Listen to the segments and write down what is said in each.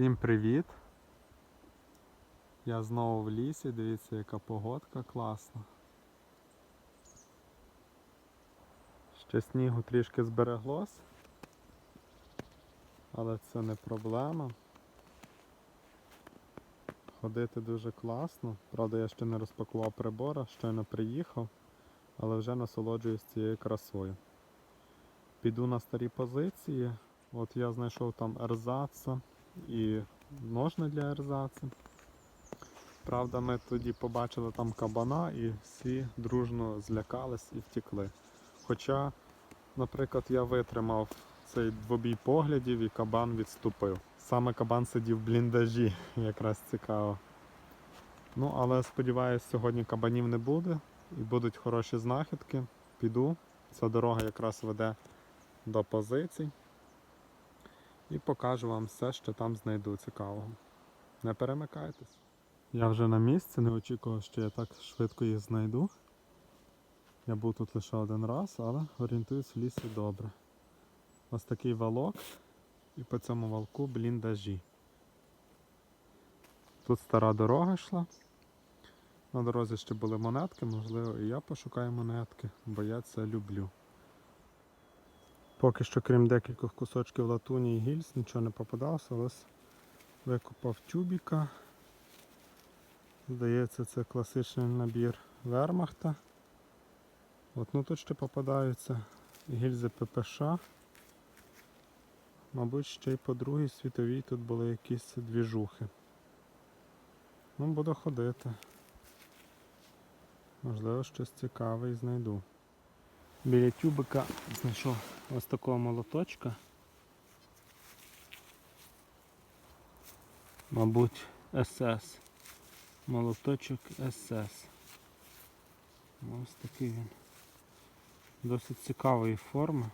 Всім привіт! Я знову в лісі, дивіться, яка погодка класна. Ще снігу трішки збереглось, але це не проблема. Ходити дуже класно. Правда, я ще не розпакував прибора, щойно приїхав, але вже насолоджуюсь цією красою. Піду на старі позиції. От я знайшов там ерзаца і ножни для ерзаца. Правда, ми тоді побачили там кабана і всі дружно злякались і втекли. Хоча, наприклад, я витримав цей двобій поглядів і кабан відступив. Саме кабан сидів в бліндажі, якраз цікаво. Ну, але сподіваюся, сьогодні кабанів не буде і будуть хороші знахідки. Піду. Ця дорога якраз веде до позицій. І покажу вам все, що там знайду цікавого. Не перемикайтесь. Я вже на місці, не очікував, що я так швидко їх знайду. Я був тут лише один раз, але орієнтуюсь в лісі добре. Ось такий валок і по цьому валку бліндажі. Тут стара дорога йшла. На дорозі ще були монетки, можливо, і я пошукаю монетки, бо я це люблю. Поки що, крім декількох кусочків латуні і гільз, нічого не попадалося, ось викопав тюбіка. Здається, це класичний набір вермахта. От, ну тут ще попадаються гільзи ППШ. Мабуть, ще й по Другій світовій тут були якісь двіжухи. Ну, буду ходити. Можливо, щось цікаве і знайду. Біля тюбика знайшов ось такого молоточка. Мабуть, СС. Молоточок СС. Ось такий він. Досить цікавої форми.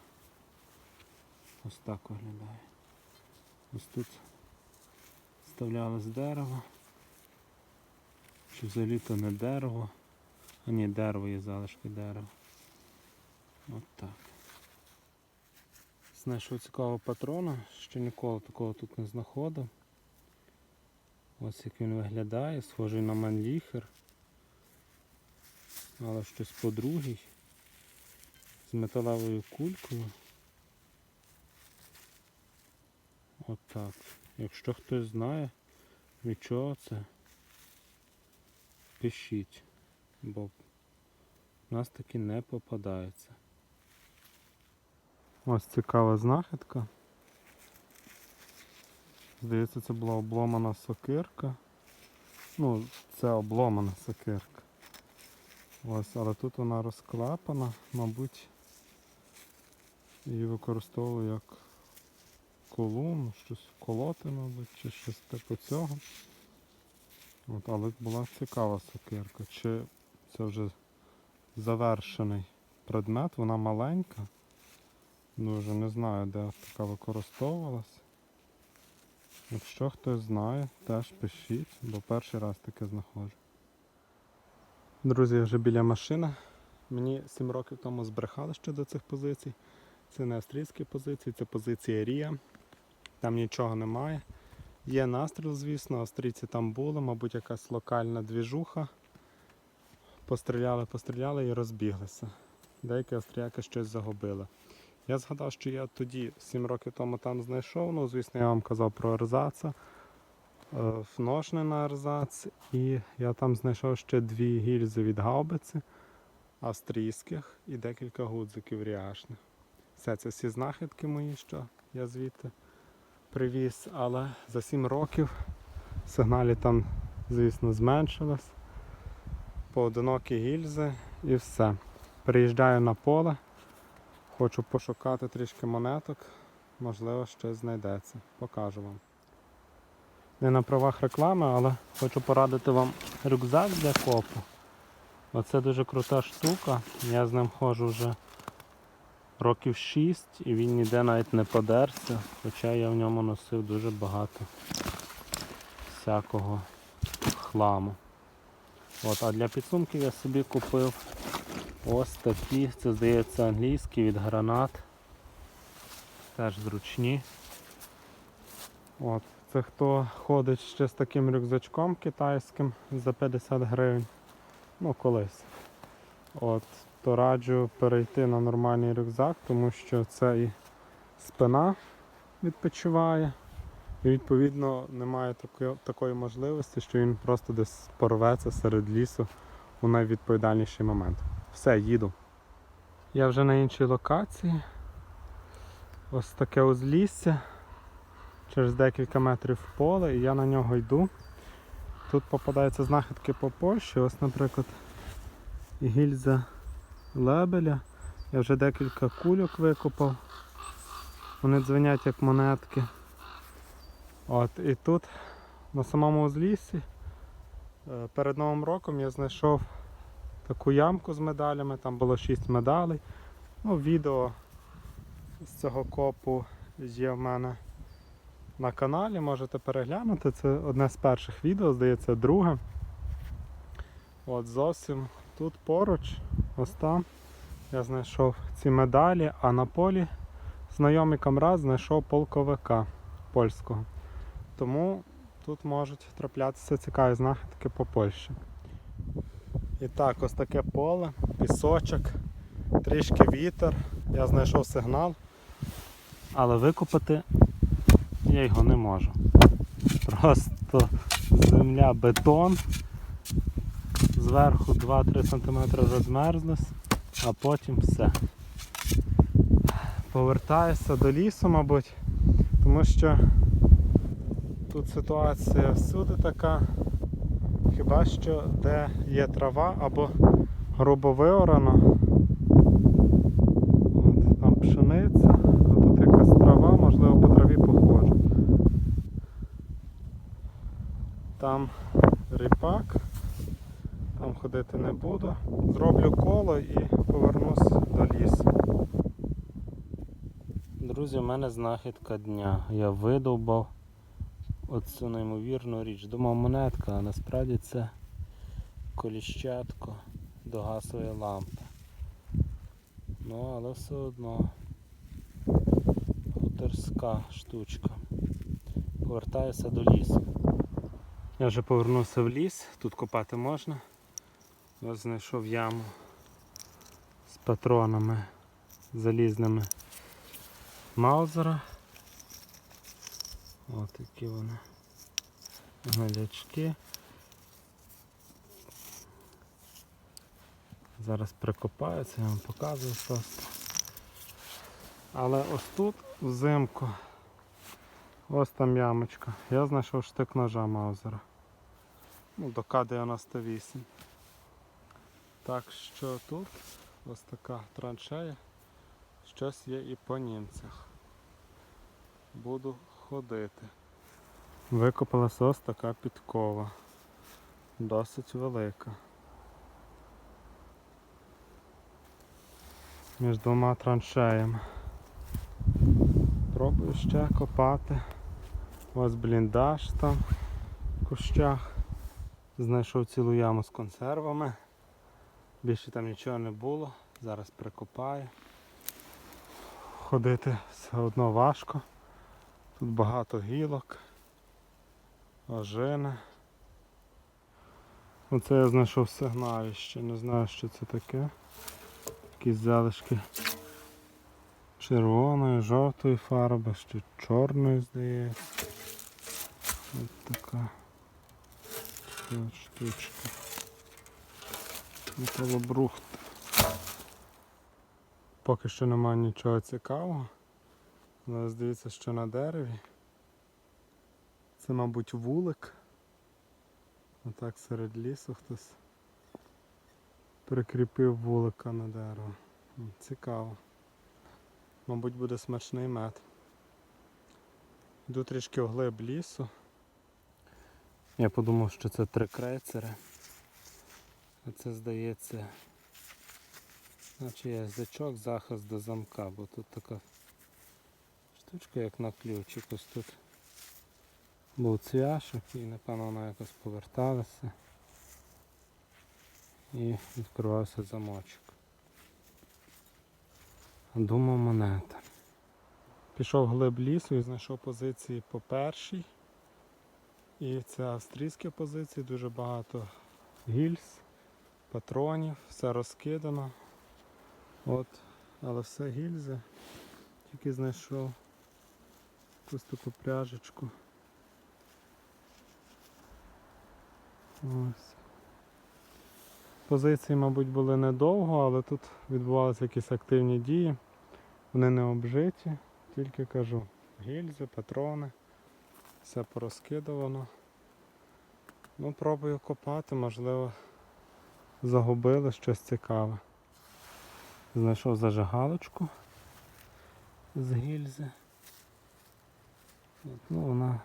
Ось так виглядає. Ось тут вставлялось дерево. Чи взагалі то не дерево. А ні, дерево є залишки дерева. От так. Знайшов цікавого патрона, ще ніколи такого тут не знаходив. Ось як він виглядає, схожий на манліхер. Але щось по-другій. З металевою кулькою. От так. Якщо хтось знає, від чого це, пишіть, бо в нас таки не попадається. Ось цікава знахідка. Здається, це була обломана сокирка. Ну, це обломана сокирка. Ось, але тут вона розклепана, мабуть, її використовували як колун, щось колоти, мабуть, чи щось типу цього. От, але була цікава сокирка. Чи це вже завершений предмет, вона маленька. Дуже не знаю, де така використовувалась. Якщо хтось знає, теж пишіть, бо перший раз таке знаходжу. Друзі, вже біля машини. Мені 7 років тому збрехали щодо цих позицій. Це не австрійські позиції, це позиція Рія. Там нічого немає. Є настріл, звісно, австрійці там були, мабуть, якась локальна двіжуха. Постріляли, постріляли і розбіглися. Деякі австріяки щось загубили. Я згадав, що я тоді 7 років тому там знайшов. Ну, звісно, я вам казав про ерзаца, е, ножни на ерзац. І я там знайшов ще дві гільзи від гаубиці австрійських і декілька гудзиків ріашних. Все це всі знахідки мої, що я звідти привіз, але за 7 років сигналі там, звісно, зменшилось. Поодинокі гільзи і все. Приїжджаю на поле. Хочу пошукати трішки монеток, можливо, щось знайдеться. Покажу вам. Не на правах реклами, але хочу порадити вам рюкзак для копу. Оце дуже крута штука. Я з ним ходжу вже років 6 і він ніде навіть не подерся, хоча я в ньому носив дуже багато всякого хламу. От, а для підсумків я собі купив Ось такі, це здається англійські від гранат. Теж зручні. От, це хто ходить ще з таким рюкзачком китайським за 50 гривень. Ну, колись. От, то раджу перейти на нормальний рюкзак, тому що це і спина відпочиває. І відповідно немає такої, такої можливості, що він просто десь порветься серед лісу у найвідповідальніший момент. Все, їду. Я вже на іншій локації. Ось таке узлісся. Через декілька метрів поле і я на нього йду. Тут попадаються знахідки по Польщі. Ось, наприклад, гільза лебеля. Я вже декілька кульок викопав. Вони дзвенять як монетки. От, і тут на самому узліссі е, перед Новим роком я знайшов таку ямку з медалями, там було 6 медалей. Ну, відео з цього копу є в мене на каналі, можете переглянути. Це одне з перших відео, здається, друге. От зовсім тут поруч, ось там, я знайшов ці медалі, а на полі знайомий камрад знайшов полковика польського. Тому тут можуть траплятися цікаві знахідки по Польщі. І так, ось таке поле, пісочок, трішки вітер. Я знайшов сигнал, але викопати я його не можу. Просто земля бетон. Зверху 2-3 см розмерзлась, а потім все. Повертаюся до лісу, мабуть, тому що тут ситуація всюди така. Хіба що де є трава або грубо виорано. От, там пшениця, а тут якась трава, можливо по траві походжу. Там ріпак, там ходити не буду. Зроблю коло і повернусь до лісу. Друзі, у мене знахідка дня. Я видовбав оцю неймовірну річ. Думав монетка, а насправді це коліщатко до газової лампи. Ну, але все одно хуторська штучка. Повертаюся до лісу. Я вже повернувся в ліс, тут копати можна. Ось знайшов яму з патронами залізними Маузера. Ось такі вони гнилячки. Зараз прикопаються, я вам показую просто. Але ось тут взимку, ось там ямочка. Я знайшов штик ножа Маузера. Ну, до К-98. Так що тут ось така траншея. Щось є і по німцях. Буду ходити. Викопалася ось така підкова. Досить велика. Між двома траншеями. Пробую ще копати. Ось бліндаж там в кущах. Знайшов цілу яму з консервами. Більше там нічого не було. Зараз прикопаю. Ходити все одно важко. Тут багато гілок, ожини. Оце я знайшов сигналище, не знаю що це таке. Якісь залишки червоної, жовтої фарби, ще чорної здається. Ось така штучка. Металобрухт. Поки що немає нічого цікавого. Але здається, що на дереві. Це, мабуть, вулик. Отак серед лісу хтось прикріпив вулика на дерево. Цікаво. Мабуть, буде смачний мед. Йду трішки вглиб лісу. Я подумав, що це три крейцери. А це здається, наче язичок, захист до замка, бо тут така штучка як на ключик. Ось тут був цвяшок і напевно вона якось поверталася. І відкривався замочок. Думав монета. Пішов глиб лісу і знайшов позиції по першій І це австрійські позиції, дуже багато гільз, патронів, все розкидано. От, але все гільзи. Тільки знайшов якусь таку пряжечку. Ось. Позиції, мабуть, були недовго, але тут відбувалися якісь активні дії. Вони не обжиті, тільки кажу, гільзи, патрони, все порозкидувано. Ну, пробую копати, можливо, загубили щось цікаве. Знайшов зажигалочку з гільзи. От, ну, вона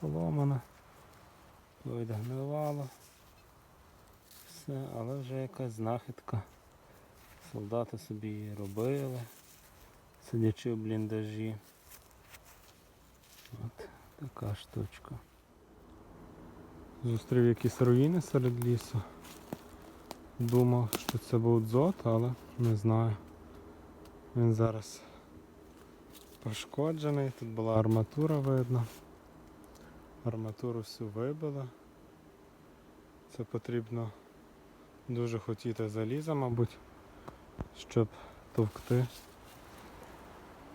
поломана, відгнивала. Все, але вже якась знахідка. Солдати собі її робили, сидячи в бліндажі. От така штучка. Зустрів якісь руїни серед лісу. Думав, що це був дзот, але не знаю. Він зараз пошкоджений, тут була арматура видно. Арматуру всю вибили. Це потрібно дуже хотіти заліза, мабуть, щоб товкти.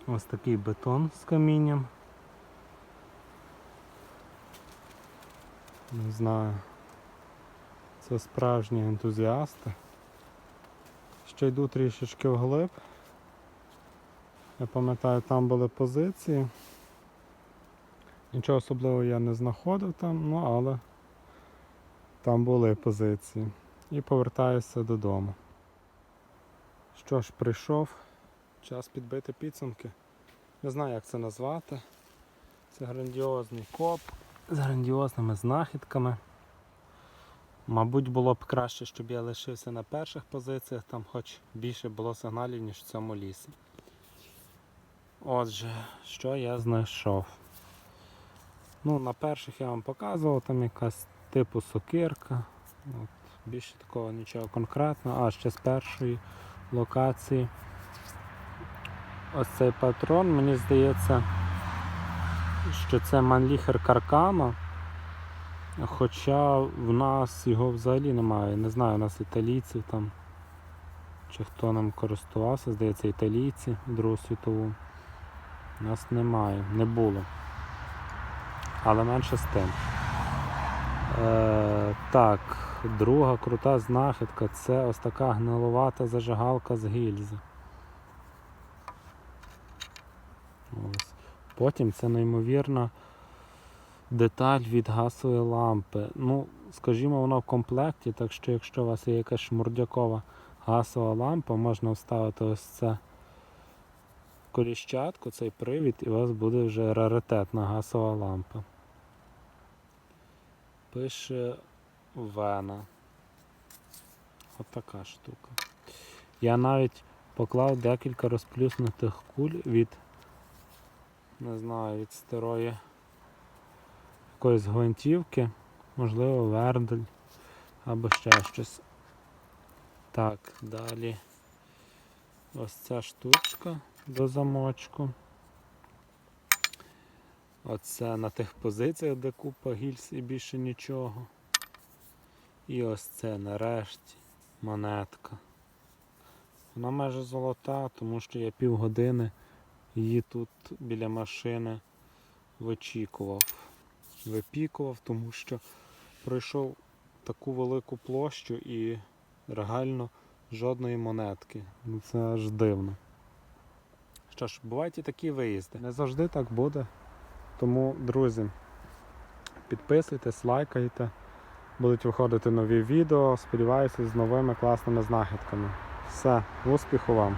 Ось такий бетон з камінням. Не знаю. Це справжні ентузіасти. Ще йду трішечки вглиб. Я пам'ятаю, там були позиції. Нічого особливого я не знаходив там, ну але там були позиції. І повертаюся додому. Що ж, прийшов, час підбити підсумки. Не знаю, як це назвати. Це грандіозний коп з грандіозними знахідками. Мабуть, було б краще, щоб я лишився на перших позиціях, там хоч більше було сигналів, ніж в цьому лісі. Отже, що я знайшов? Ну, на перших я вам показував, там якась типу сокирка. От, більше такого нічого конкретного. А ще з першої локації. Ось цей патрон, мені здається, що це Манліхер Каркама. Хоча в нас його взагалі немає. Не знаю, у нас італійців там. Чи хто ним користувався, здається, італійці Другу світову. У нас немає, не було. Але менше з тим. Е, так, друга крута знахідка це ось така гнилувата зажигалка з гільзи. Ось. Потім це неймовірна деталь від газової лампи. Ну, скажімо, воно в комплекті, так що якщо у вас є якась шмурдякова газова лампа, можна вставити ось це коліщатку, цей привід, і у вас буде вже раритетна газова лампа. Пише Вена. От така штука. Я навіть поклав декілька розплюснутих куль від, не знаю, від старої якоїсь гвинтівки, можливо, вердель або ще щось. Так, далі ось ця штучка до замочку. Оце на тих позиціях, де купа гільз і більше нічого. І ось це нарешті монетка. Вона майже золота, тому що я півгодини її тут біля машини вичікував. Випікував, тому що пройшов таку велику площу і реально жодної монетки. Ну це аж дивно. Що ж, бувають і такі виїзди. Не завжди так буде. Тому, друзі, підписуйтесь, лайкайте. Будуть виходити нові відео. Сподіваюся, з новими класними знахідками. Все, успіху вам!